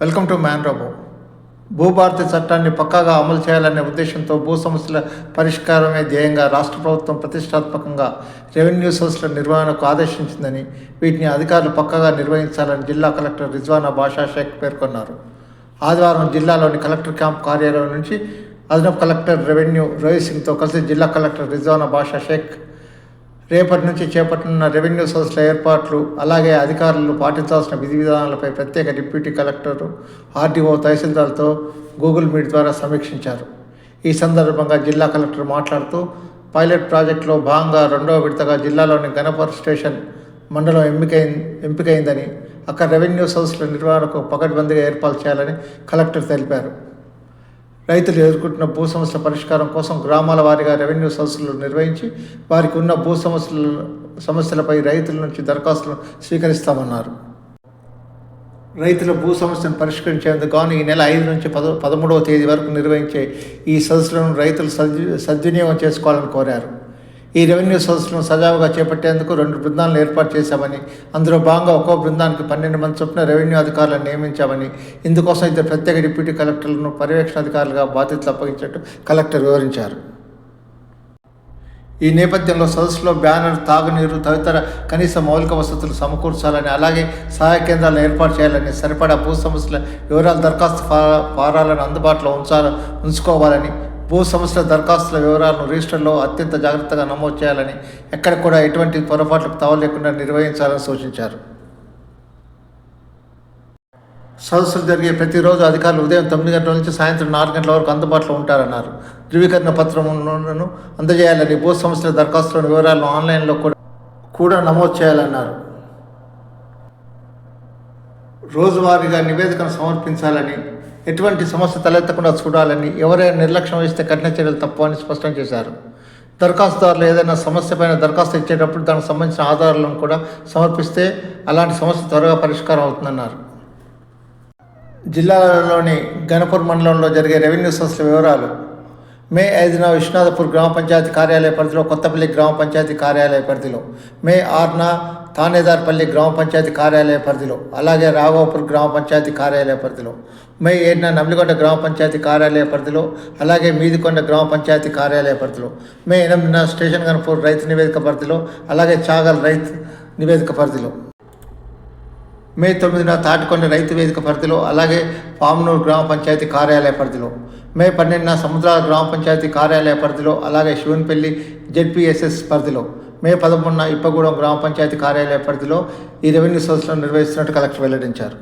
Welcome to man robo. Bhubharati చట్టాన్ని పక్కాగా అమలు చేయాలనే ఉద్దేశంతో భూ సమస్యల పరిష్కారమే ధ్యేయంగా రాష్ట్ర ప్రభుత్వం ప్రతిష్టాత్మకంగా రెవెన్యూ సోర్స్ల నిర్వహణకు ఆదేశించిందని వీటిని అధికారులు పక్కాగా నిర్వహించాలని జిల్లా కలెక్టర్ రిజ్వానా బాషా షేక్ పేర్కొన్నారు. ఆదివారం జిల్లాలోని కలెక్టర్ క్యాంప్ కార్యాలయం నుంచి అదనపు కలెక్టర్ రెవెన్యూ రోహిత్ సింగ్తో కలిసి జిల్లా కలెక్టర్ రిజ్వానా బాషా షేక్ రేపటి నుంచి చేపట్టనున్న రెవెన్యూ సోర్స్ల ఏర్పాట్లు అలాగే అధికారులు పాటించాల్సిన విధి విధానాలపై ప్రత్యేక డిప్యూటీ కలెక్టర్ ఆర్డీఓ తహసీల్దార్తో గూగుల్ మీట్ ద్వారా సమీక్షించారు. ఈ సందర్భంగా జిల్లా కలెక్టర్ మాట్లాడుతూ పైలట్ ప్రాజెక్టులో భాగంగా రెండవ విడతగా జిల్లాలోని గణపర్ స్టేషన్ మండలం ఎంపికై ఎంపికైందని అక్కడ రెవెన్యూ సోర్స్ల నిర్వహణకు పకడ్బందీగా ఏర్పాటు చేయాలని కలెక్టర్ తెలిపారు. రైతులు ఎదుర్కొంటున్న భూ సమస్యల పరిష్కారం కోసం గ్రామాల వారీగా రెవెన్యూ సదస్సులు నిర్వహించి వారికి ఉన్న భూ సమస్యల సమస్యలపై రైతుల నుంచి దరఖాస్తులను స్వీకరిస్తామన్నారు. రైతుల భూ సమస్యను పరిష్కరించేందుకు గాను ఈ నెల ఐదు నుంచి పద పదమూడవ తేదీ వరకు నిర్వహించే ఈ సదస్సులను రైతులు సద్వి సద్వినియోగం చేసుకోవాలని కోరారు. ఈ రెవెన్యూ సదస్సును సజావుగా చేపట్టేందుకు రెండు బృందాలను ఏర్పాటు చేశామని అందులో భాగంగా ఒక్కో బృందానికి పన్నెండు మంది చొప్పున రెవెన్యూ అధికారులను నియమించామని ఇందుకోసం ఇద్దరు ప్రత్యేక డిప్యూటీ కలెక్టర్లను పర్యవేక్షణ అధికారులుగా బాధ్యతలు అప్పగించినట్టు కలెక్టర్ వివరించారు. ఈ నేపథ్యంలో సదస్సులో బ్యానర్ తాగునీరు తదితర కనీస మౌలిక వసతులు సమకూర్చాలని అలాగే సహాయ కేంద్రాలను ఏర్పాటు చేయాలని సరిపడా భూ సమస్యల వివరాల దరఖాస్తు ఫారాలను అందుబాటులో ఉంచాల ఉంచుకోవాలని భూ సంస్థల దరఖాస్తుల వివరాలను రిజిస్టర్లో అత్యంత జాగ్రత్తగా నమోదు చేయాలని ఎక్కడ కూడా ఎటువంటి పొరపాట్లకు తావలేకుండా నిర్వహించాలని సూచించారు. సదస్సులు జరిగే ప్రతిరోజు అధికారులు ఉదయం తొమ్మిది గంటల నుంచి సాయంత్రం నాలుగు గంటల వరకు అందుబాటులో ఉంటారన్నారు. ధృవీకరణ పత్రములను అందజేయాలని భూ సంస్థల దరఖాస్తుల వివరాలను ఆన్లైన్లో కూడా కూడా నమోదు చేయాలన్నారు. రోజువారీగా నివేదికను సమర్పించాలని ఎటువంటి సమస్య తలెత్తకుండా చూడాలని ఎవరైనా నిర్లక్ష్యం వహిస్తే కఠిన చర్యలు తప్పు అని స్పష్టం చేశారు. దరఖాస్తుదారులు ఏదైనా సమస్యపైన దరఖాస్తు ఇచ్చేటప్పుడు దానికి సంబంధించిన ఆధారాలను కూడా సమర్పిస్తే అలాంటి సమస్య త్వరగా పరిష్కారం అవుతుందన్నారు. జిల్లాలోని గణపూర్ మండలంలో జరిగే రెవెన్యూ సంస్థల వివరాలు మే ఐదున విశ్వనాథపూర్ గ్రామ పంచాయతీ కార్యాలయ పరిధిలో కొత్తపల్లి గ్రామ పంచాయతీ కార్యాలయ పరిధిలో. మే ఆరున తానేదార్పల్లి గ్రామ పంచాయతీ కార్యాలయ పరిధిలో. అలాగే రాఘవపూర్ గ్రామ పంచాయతీ కార్యాలయ పరిధిలో. మే ఏడున నమ్లిగొండ గ్రామ పంచాయతీ కార్యాలయ పరిధిలో. అలాగే మీదికొండ గ్రామ పంచాయతీ కార్యాలయ పరిధిలో. మే ఎనిమిదిన స్టేషన్ గన్పూర్ రైతు నివేదిక పరిధిలో. అలాగే చాగల్ రైతు నివేదిక పరిధిలో. మే తొమ్మిదిన తాటికొండ రైతు వేదిక పరిధిలో అలాగే పామునూరు గ్రామ పంచాయతీ కార్యాలయ పరిధిలో. మే పన్నెండున సముద్రాల గ్రామ పంచాయతీ కార్యాలయ పరిధిలో అలాగే శివన్పల్లి జెడ్పీఎస్ఎస్ పరిధిలో. మే పదమూడున ఇప్పగూడెం గ్రామ పంచాయతీ కార్యాలయ పరిధిలో ఈ రెవెన్యూ సోర్స్లను నిర్వహిస్తున్నట్టు కలెక్టర్ వెల్లడించారు.